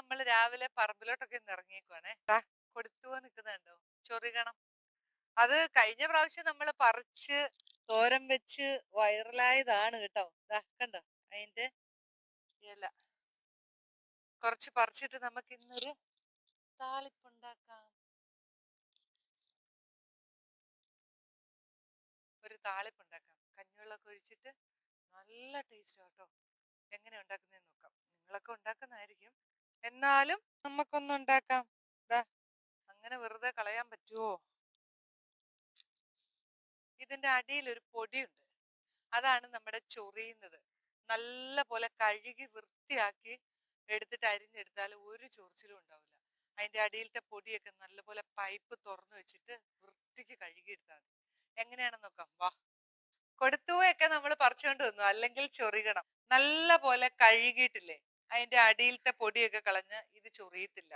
നമ്മൾ രാവിലെ പറമ്പിലോട്ടൊക്കെ ഒന്ന് ഇറങ്ങിയേക്കുവാണേ. കൊടുത്തുവോ നിൽക്കുന്നുണ്ടോ ചൊറികണം. അത് കഴിഞ്ഞ പ്രാവശ്യം നമ്മൾ പറിച്ച് തോരം വെച്ച് വൈറലായതാണ് കേട്ടോ. ദാ കണ്ടോ? അതിന്റെ ഇല. കുറച്ച് പറിച്ചിട്ട് നമുക്ക് ഇന്നൊരു താളിപ്പുണ്ടാക്കാം. ഒരു താളിപ്പുണ്ടാക്കാം. കഞ്ഞിവെള്ളമൊക്കെ ഒഴിച്ചിട്ട് നല്ല ടേസ്റ്റ് കേട്ടോ. എങ്ങനെ ഉണ്ടാക്കുന്നതെന്ന് നോക്കാം. നിങ്ങളൊക്കെ ഉണ്ടാക്കുന്നതായിരിക്കും. എന്നാലും നമുക്കൊന്നും ഉണ്ടാക്കാം. അങ്ങനെ വെറുതെ കളയാൻ പറ്റുമോ ഇതിന്റെ അടിയിൽ ഒരു പൊടിയുണ്ട്. അതാണ് നമ്മുടെ ചൊറിയുന്നത്. നല്ല പോലെ കഴുകി വൃത്തിയാക്കി എടുത്തിട്ട് അരിഞ്ഞെടുത്താൽ ഒരു ചൊറിച്ചിലും ഉണ്ടാവില്ല. അതിന്റെ അടിയിലത്തെ പൊടിയൊക്കെ നല്ലപോലെ പൈപ്പ് തുറന്നു വെച്ചിട്ട് വൃത്തിക്ക് കഴുകിയെടുത്താൽ എങ്ങനെയാണെന്ന് നോക്കാം. വാ. കൊടുത്തുവയൊക്കെ നമ്മൾ പറിച്ചുകൊണ്ട് വന്നു അല്ലെങ്കിൽ ചൊറിയണം. നല്ല പോലെ കഴുകിയിട്ടില്ലേ? അതിന്റെ അടിയിലത്തെ പൊടിയൊക്കെ കളഞ്ഞ് ഇത് ചൊറിയത്തില്ല.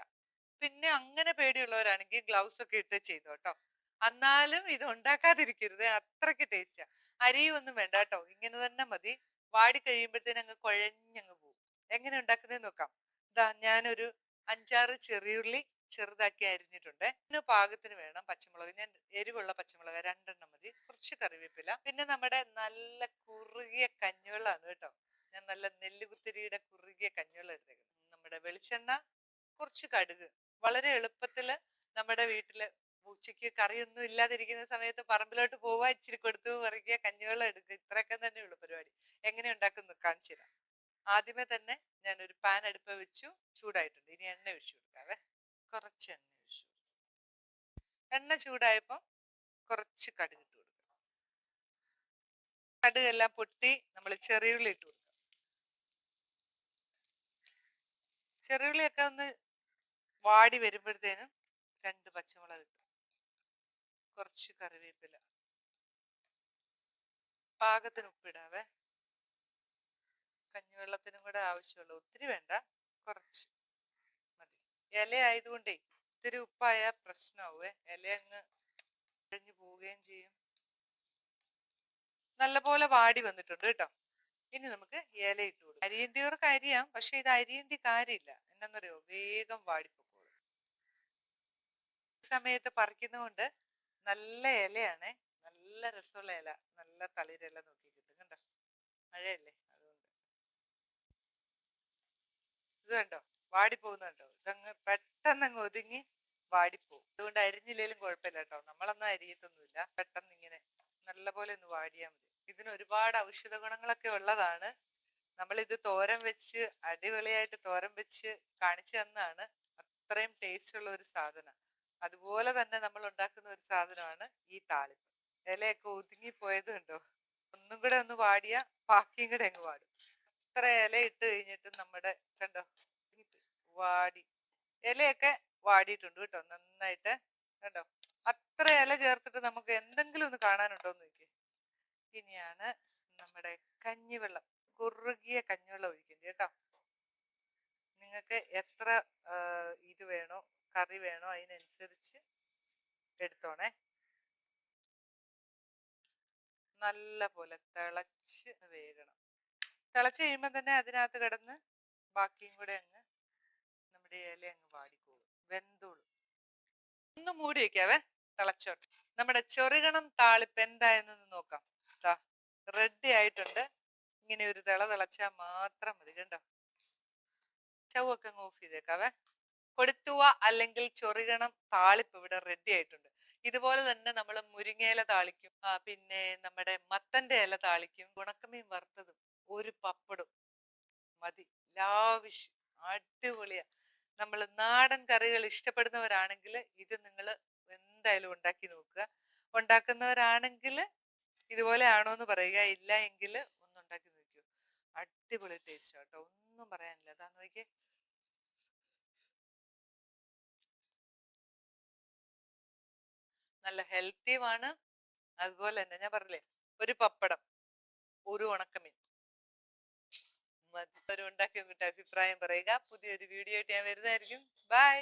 പിന്നെ അങ്ങനെ പേടിയുള്ളവരാണെങ്കിൽ ഗ്ലൗസ് ഒക്കെ ഇട്ട് ചെയ്തു കേട്ടോ എന്നാലും ഇത് ഉണ്ടാക്കാതിരിക്കരുത് അത്രയ്ക്ക് ടേസ്റ്റാ അരിയും ഒന്നും വേണ്ട കേട്ടോ ഇങ്ങനെ തന്നെ മതി. വാടി കഴിയുമ്പോഴത്തേനും അങ്ങ് കുഴഞ്ഞങ്ങ് പോകും എങ്ങനെ ഉണ്ടാക്കുന്നത് നോക്കാം. ഇതാ ഞാനൊരു അഞ്ചാറ് ചെറിയുള്ളി ചെറുതാക്കി അരിഞ്ഞിട്ടുണ്ട്. പിന്നെ പാകത്തിന് വേണം പച്ചമുളക്. ഞാൻ എരിവുള്ള പച്ചമുളക്. രണ്ടെണ്ണം മതി. കുറച്ച് കറിവേപ്പില. പിന്നെ നമ്മുടെ നല്ല കുറുകിയ കഞ്ഞിവെള്ളമാണ് കേട്ടോ. ഞാൻ നല്ല നെല്ലുകുത്തിരിയുടെ കുറുകിയ കഞ്ഞിവെള്ളം എടുത്തേക്കുന്നത്. നമ്മുടെ വെളിച്ചെണ്ണ കുറച്ച് കടുക്. വളരെ എളുപ്പത്തിൽ നമ്മുടെ വീട്ടിൽ ഉച്ചയ്ക്ക് കറിയൊന്നും ഇല്ലാതിരിക്കുന്ന സമയത്ത് പറമ്പിലോട്ട് പോവാ ഇച്ചിരി കൊടുത്തു പറിക്കുക കഞ്ഞുവെള്ളം എടുക്കുക ഇത്രയൊക്കെ തന്നെ ഉള്ളു പരിപാടി. എങ്ങനെ ഉണ്ടാക്കുന്നു കാണിച്ചു തരാം. ആദ്യമേ തന്നെ ഞാൻ ഒരു പാൻ അടുപ്പ് വെച്ചു. ചൂടായിട്ടുണ്ട്. ഇനി എണ്ണ ഒഴിച്ചു കൊടുക്കാവേ. കുറച്ച് എണ്ണ ഒഴിച്ചു എണ്ണ ചൂടായപ്പോൾ കുറച്ച് കടുക് ഇട്ട് കൊടുക്കണം കടുക് എല്ലാം പൊട്ടി നമ്മൾ ചെറിയുള്ളി ഇട്ട് കൊടുക്കുക ചെറിയുള്ളിയൊക്കെ ഒന്ന് വാടി വരുമ്പോഴത്തേനും രണ്ട് പച്ചമുളക് കുറച്ച് കറിവേപ്പില. പാകത്തിന് ഉപ്പിടാവേ. കഞ്ഞിവെള്ളത്തിനും കൂടെ ആവശ്യമുള്ള ഒത്തിരി വേണ്ട കുറച്ച് മതി. ഇല ആയതുകൊണ്ടേ ഒത്തിരി ഉപ്പായ പ്രശ്നമാവേ ഇല അങ്ങ് കഴിഞ്ഞു പോവുകയും ചെയ്യും. നല്ലപോലെ വാടി വന്നിട്ടുണ്ട് കേട്ടോ. ഇനി നമുക്ക് ഇല ഇട്ട് കൊടുക്കാം. അരിയന്തിയവർക്ക് അരിയാം പക്ഷെ ഇത് അരിയന്തി കാര്യമില്ല. എന്നറിയോ വേഗം വാടിപ്പോക്കോളും. സമയത്ത് പറിക്കുന്നതുകൊണ്ട് നല്ല ഇലയാണ്. നല്ല രസമുള്ള ഇല. നല്ല തളിരില നോക്കി കിട്ടും കണ്ടോ? മഴയല്ലേ? അതുകൊണ്ട്. ഇത് കണ്ടോ? വാടിപ്പോകുന്നുണ്ടോ ഇതങ്ങ് പെട്ടെന്ന് അങ്ങ് ഒതുങ്ങി വാടിപ്പോകും. അതുകൊണ്ട് അരിഞ്ഞില്ലേലും കുഴപ്പമില്ല കേട്ടോ. നമ്മളൊന്നും അരിയത്തൊന്നുമില്ല. പെട്ടെന്ന് ഇങ്ങനെ നല്ല പോലെ ഒന്ന് വാടിയാൽ മതി. ഇതിന് ഒരുപാട് ഔഷധ ഗുണങ്ങളൊക്കെ ഉള്ളതാണ്. നമ്മൾ ഇത് തോരൻ വെച്ച് അടിപൊളിയായിട്ട് തോരൻ വെച്ച് കാണിച്ചു തന്നാണ്. അത്രയും ടേസ്റ്റ് ഉള്ള ഒരു സാധനം. അതുപോലെ തന്നെ നമ്മൾ ഉണ്ടാക്കുന്ന ഒരു സാധനമാണ് ഈ താളിപ്പ്. ഇലയൊക്കെ ഒതുങ്ങി പോയത് കണ്ടോ? ഒന്നും കൂടെ ഒന്ന് വാടിയ ബാക്കിയും കൂടെ അങ്ങ് വാടും. ഇത്ര ഇല ഇട്ട് കഴിഞ്ഞിട്ട് നമ്മുടെ കണ്ടോ? വാടി. ഇലയൊക്കെ വാടിയിട്ടുണ്ട് കേട്ടോ നന്നായിട്ട്. കണ്ടോ? അത്ര ഇല ചേർത്തിട്ട് നമുക്ക് എന്തെങ്കിലും ഒന്ന് കാണാനുണ്ടോ എന്ന് നോക്കി ഇനിയാണ് നമ്മുടെ കഞ്ഞിവെള്ളം കുറുകിയ കഞ്ഞിവെള്ളം ഒഴിക്കേണ്ടത് കേട്ടോ നിങ്ങൾക്ക് എത്ര ഇത് വേണോ കറി വേണോ അതിനനുസരിച്ച് എടുത്തോണേ. നല്ല പോലെ തിളച്ച് വേകണം. തിളച്ച് കഴിയുമ്പോൾ തന്നെ അതിനകത്ത് കിടന്ന് ബാക്കിയും കൂടെ അങ്ങ് നമ്മുടെ ഇല അങ്ങ് വാടിക്കോളും വെന്തോളും. ഒന്ന് മൂടി വെക്കാവേ തിളച്ചോട്ടെ. നമ്മുടെ ചെറുകണം താളിപ്പ് എന്തായെന്നൊന്ന് നോക്കാം. റെഡി ആയിട്ടുണ്ട്. ഇങ്ങനെ ഒരു തിള തിളച്ചാൽ മാത്രം മതി കണ്ടോ? ചവൊക്കെ അങ്ങ് ഓഫ് ചെയ്തേക്കാവേ. കൊടുത്തുവ അല്ലെങ്കിൽ ചൊറികണം താളിപ്പ് ഇവിടെ റെഡി ആയിട്ടുണ്ട്. ഇതുപോലെ തന്നെ നമ്മൾ മുരിങ്ങയില താളിക്കും പിന്നെ നമ്മുടെ മത്തന്റെ ഇല താളിക്കും ഉണക്കമീൻ വറുത്തതും ഒരു പപ്പടും. മതി. ലാവിഷ്. അടിപൊളിയാ. നമ്മൾ നാടൻ കറികൾ ഇഷ്ടപ്പെടുന്നവരാണെങ്കിൽ ഇത് നിങ്ങൾ എന്തായാലും ഉണ്ടാക്കി നോക്കുക. ഉണ്ടാക്കുന്നവരാണെങ്കിൽ ഇതുപോലെ ആണോ എന്ന് പറയുക. ഇല്ല എങ്കിൽ ഒന്ന് ഉണ്ടാക്കി നോക്കൂ അടിപൊളി ടേസ്റ്റ് കേട്ടോ. ഒന്നും പറയാനില്ല. അതാ നോക്കിയേ. നല്ല ഹെൽത്തിയുമാണ് അതുപോലെ തന്നെ ഞാൻ പറഞ്ഞില്ലേ ഒരു പപ്പടം ഒരു ഉണക്കമീൻ. മറ്റൊരു ഉണ്ടാക്കി അഭിപ്രായം പറയുക. പുതിയൊരു വീഡിയോ ആയിട്ട് ഞാൻ വരുന്നതായിരിക്കും. ബൈ